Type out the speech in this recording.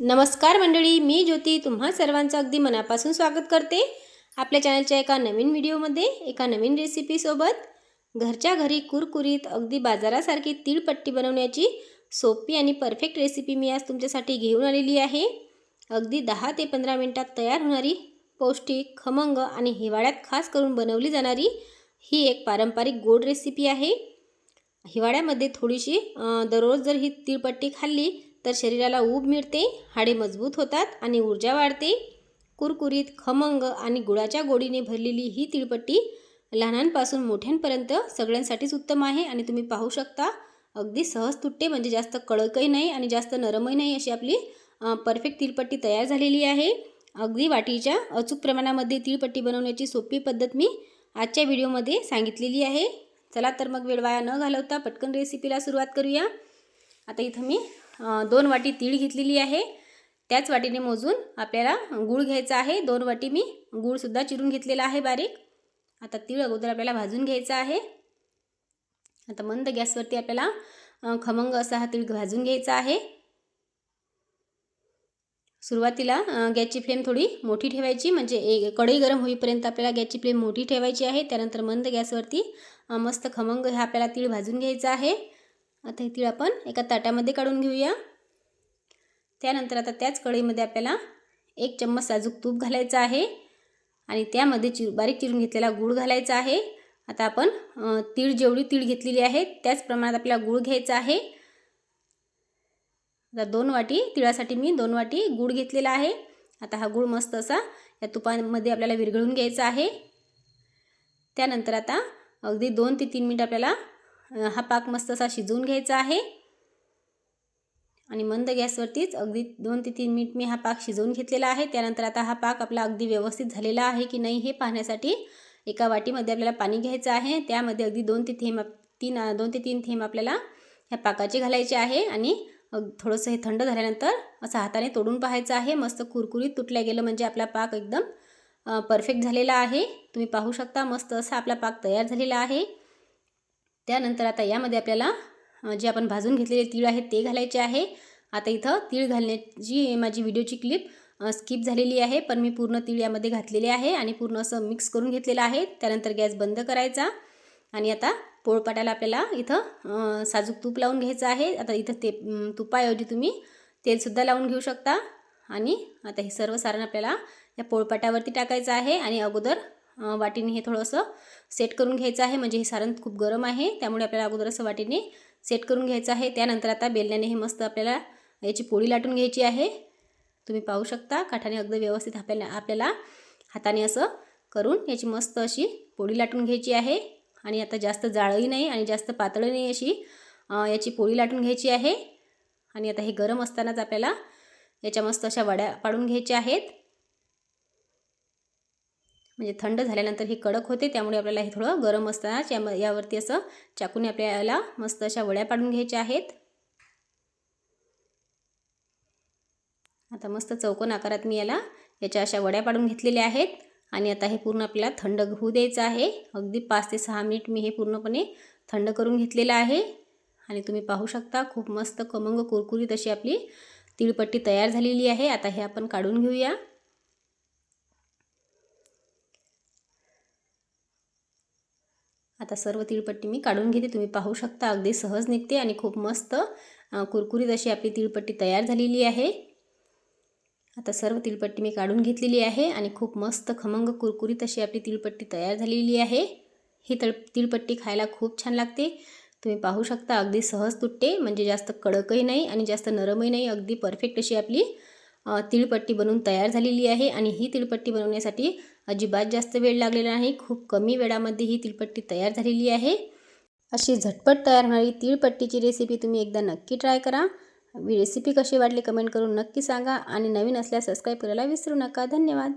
नमस्कार मंडळी मी ज्योती तुम्हा सर्वांचं अगदी मनापासून स्वागत करते. आपल्या चॅनलच्या एका नवीन व्हिडिओमध्ये एका नवीन रेसिपीसोबत घरच्या घरी कुरकुरीत अगदी बाजारासारखी तीळपट्टी बनवण्याची सोपी आणि परफेक्ट रेसिपी मी आज तुमच्यासाठी घेऊन आलेली आहे. अगदी दहा ते पंधरा मिनटात तयार होणारी पौष्टिक खमंग आणि हिवाळ्यात खास करून बनवली जाणारी ही एक पारंपरिक गोड रेसिपी आहे. हिवाळ्यामध्ये थोडीशी दररोज जर ही तीळपट्टी खाल्ली तर शरीराला ऊब मिळते हाडे मजबूत होतात आणि ऊर्जा वाढते. कुरकुरीत खमंग आणि गुळाच्या गोडीने भरलेली ही तिळपट्टी लहानांपासून मोठ्यांपर्यंत सगळ्यांसाठीच उत्तम आहे आणि तुम्ही पाहू शकता अगदी सहज तुटते म्हणजे जास्त कळकही नाही आणि जास्त नरमही नाही अशी आपली परफेक्ट तिळपट्टी तयार झालेली आहे. अगदी वाटीच्या अचूक प्रमाणामध्ये तिळपट्टी बनवण्याची सोपी पद्धत मी आजच्या व्हिडिओमध्ये सांगितलेली आहे. चला तर मग वेळ वाया न घालवता पटकन रेसिपीला सुरुवात करूया. आता इथं मी दोन वाटी तीळ घेतलेली आहे. त्याच वाटीने मोजून आपल्याला गूळ घ्यायचा आहे. दोन वाटी मी गूळसुद्धा चिरून घेतलेला आहे बारीक. आता तीळ अगोदर आपल्याला भाजून घ्यायचा आहे. आता मंद गॅसवरती आपल्याला खमंग असा हा तीळ भाजून घ्यायचा आहे. सुरुवातीला गॅसची फ्लेम थोडी मोठी ठेवायची म्हणजे ए कढई गरम होईपर्यंत आपल्याला गॅसची फ्लेम मोठी ठेवायची आहे. त्यानंतर मंद गॅसवरती मस्त खमंग हा आपल्याला तीळ भाजून घ्यायचा आहे. आता हे तीळ आपण एका ताटामध्ये काढून घेऊया. त्यानंतर आता त्याच कढईमध्ये आपल्याला एक चम्मच साजूक तूप घालायचं आहे आणि त्यामध्ये चिर बारीक चिरून घेतलेला गूळ घालायचा आहे. आता आपण तीळ जेवढी तीळ घेतलेली आहे त्याच प्रमाणात आपल्याला गूळ घ्यायचा आहे. आता दोन वाटी तिळासाठी मी दोन वाटी गूळ घेतलेला आहे. आता हा गूळ मस्त असा या तुपामध्ये आपल्याला विरघळून घ्यायचा आहे. त्यानंतर आता अगदी दोन ते तीन मिनिट आपल्याला हा पाक मस्त असा शिजवून घ्यायचा आहे. आणि मंद गॅसवरतीच अगदी दोन ते तीन मिनिट मी हा पाक शिजवून घेतलेला आहे. त्यानंतर आता हा पाक आपला अगदी व्यवस्थित झालेला आहे की नाही हे पाहण्यासाठी एका वाटीमध्ये आपल्याला पाणी घ्यायचं आहे. त्यामध्ये अगदी दोन ते थेंब तीन दोन ते तीन थेंब आपल्याला ह्या पाकाचे घालायचे आहे. आणि थोडंसं हे थंड झाल्यानंतर असं हाताने तोडून पाहायचं आहे. मस्त कुरकुरीत तुटल्या गेलं म्हणजे आपला पाक एकदम परफेक्ट झालेला आहे. तुम्ही पाहू शकता मस्त असा आपला पाक तयार झालेला आहे. त्यानंतर आता यामध्ये आपल्याला जे आपण भाजून घेतलेले तीळ आहे ते घालायचे आहे. आता इथं तीळ घालण्याची माझी व्हिडिओची क्लिप स्किप झालेली आहे पण मी पूर्ण तीळ यामध्ये घातलेले आहे आणि पूर्ण असं मिक्स करून घेतलेलं आहे. त्यानंतर गॅस बंद करायचा आणि आता पोळपाटाला आपल्याला इथं साजूक तूप लावून घ्यायचं आहे. आता इथं ते तुपाऐवजी तुम्ही तेलसुद्धा लावून घेऊ शकता. आणि आता हे सर्व सारण आपल्याला या पोळपाटावरती टाकायचं आहे आणि अगोदर वाटीने हे थोडंसं सेट करून घ्यायचं आहे. म्हणजे हे सारण खूप गरम आहे. त्यामुळे आपल्याला अगोदर असं वाटीने सेट करून घ्यायचं आहे. त्यानंतर आता बेलण्याने हे मस्त आपल्याला याची पोळी लाटून घ्यायची आहे. तुम्ही पाहू शकता काठाने अगदी व्यवस्थित आपल्याला आपल्याला हाताने असं करून याची मस्त अशी पोळी लाटून घ्यायची आहे. आणि आता जास्त जाळही नाही आणि जास्त पातळही नाही अशी याची पोळी लाटून घ्यायची आहे. आणि आता हे गरम असतानाच आपल्याला याच्या मस्त अशा वड्या पाडून घ्यायच्या आहेत. म्हणजे थंड झाल्यानंतर हे कडक होते त्यामुळे आपल्याला हे थोडं गरम असतानाच या यावरती असं चाकूने आपल्याला मस्त अशा वड्या पाडून घ्यायच्या आहेत. आता मस्त चौकोन आकारात मी याला याच्या अशा वड्या पाडून घेतलेल्या आहेत आणि आता हे पूर्ण आपल्याला थंड होऊ द्यायचं आहे. अगदी पाच ते सहा मिनिट मी हे पूर्णपणे थंड करून घेतलेलं आहे. आणि तुम्ही पाहू शकता खूप मस्त कमंग कुरकुरीत अशी आपली तिळपट्टी तयार झालेली आहे. आता हे आपण काढून घेऊया. आता सर्व तिळपट्टी मी काढून घेते. तुम्ही पाहू शकता अगदी सहज निघते आणि खूप मस्त कुरकुरीत अशी आपली तिळपट्टी तयार झालेली आहे. आता सर्व तिळपट्टी मी काढून घेतलेली आहे आणि खूप मस्त खमंग कुरकुरीत अशी आपली तिळपट्टी तयार झालेली आहे. ही तळ तिळपट्टी खायला खूप छान लागते. तुम्ही पाहू शकता अगदी सहज तुटते म्हणजे जास्त कडकही नाही आणि जास्त नरमही नाही. अगदी परफेक्ट अशी आपली तिळपट्टी बनवून तयार झालेली आहे आणि ही तिळपट्टी बनवण्यासाठी अजिबात जास्त वेळ लागलेला नाही. खूप कमी वेळामध्ये ही तिळपट्टी तयार झालेली आहे. अशी झटपट तयार होणारी तिळपट्टीची रेसिपी तुम्ही एकदा नक्की ट्राय करा. रेसिपी कशी वाटली कमेंट करून नक्की सांगा. आणि नवीन असल्यास सबस्क्राईब करायला विसरू नका. धन्यवाद.